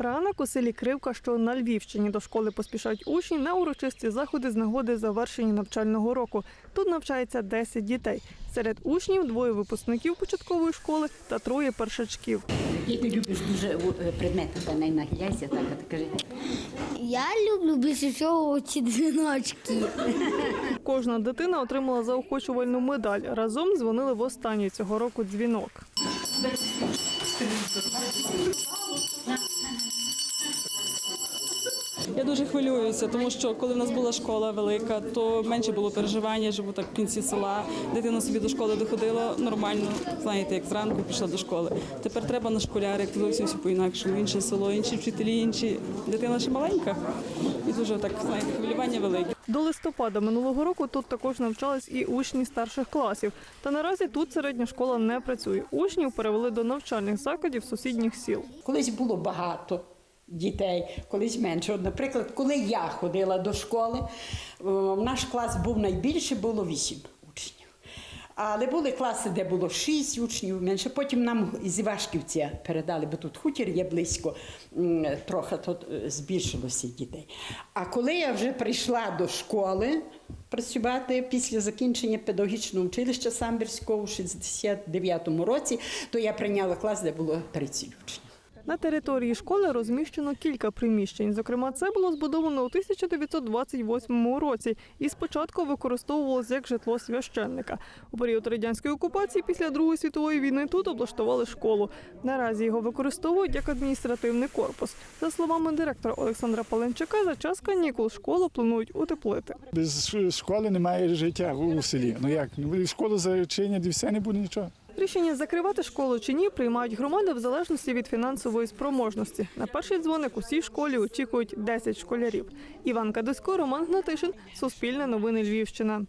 Ранок у селі Кривка, що на Львівщині до школи поспішають учні на урочисті заходи з нагоди завершення навчального року. Тут навчається 10 дітей. Серед учнів двоє випускників початкової школи та троє першачків. Які ти любиш дуже е, предмети, та не так, а кажи. Я люблю більше всього ці дзвіночки. Кожна дитина отримала заохочувальну медаль. Разом дзвонили в останній цього року дзвінок. Я дуже хвилююся, тому що коли в нас була школа велика, то менше було переживання. Я живу так в кінці села. Дитина собі до школи доходила нормально. Знаєте, як зранку пішла до школи. Тепер треба на школярик, зовсім все по-інакшому. Інше село, інші вчителі, інші. Дитина ще маленька. І дуже так, знаєте, хвилювання велике. До листопада минулого року тут також навчались і учні старших класів. Та наразі тут середня школа не працює. Учнів перевели до навчальних закладів сусідніх сіл. Колись було багато дітей, колись менше. От, наприклад, коли я ходила до школи, е, наш клас був найбільше, було вісім учнів. Але були класи, де було шість учнів менше. Потім нам з Івашківця передали, бо тут хутір є близько, трохи тут е, збільшилося дітей. А коли я вже прийшла до школи працювати після закінчення педагогічного училища Самбірського у 69-му році, то я прийняла клас, де було 30 учнів. На території школи розміщено кілька приміщень. Зокрема, це було збудовано у 1928 році і спочатку використовувалося як житло священника. У період радянської окупації після Другої світової війни тут облаштували школу. Наразі його використовують як адміністративний корпус. За словами директора Олександра Паленчака, за час канікул школу планують утеплити. Без школи немає життя у селі. Ну як? Ну, Школу зачинять і все не буде нічого. Рішення закривати школу чи ні приймають громади в залежності від фінансової спроможності. На перший дзвоник у цій школі очікують 10 школярів. Іван Кадисько, Роман Гнатишин, Суспільне новини Львівщина.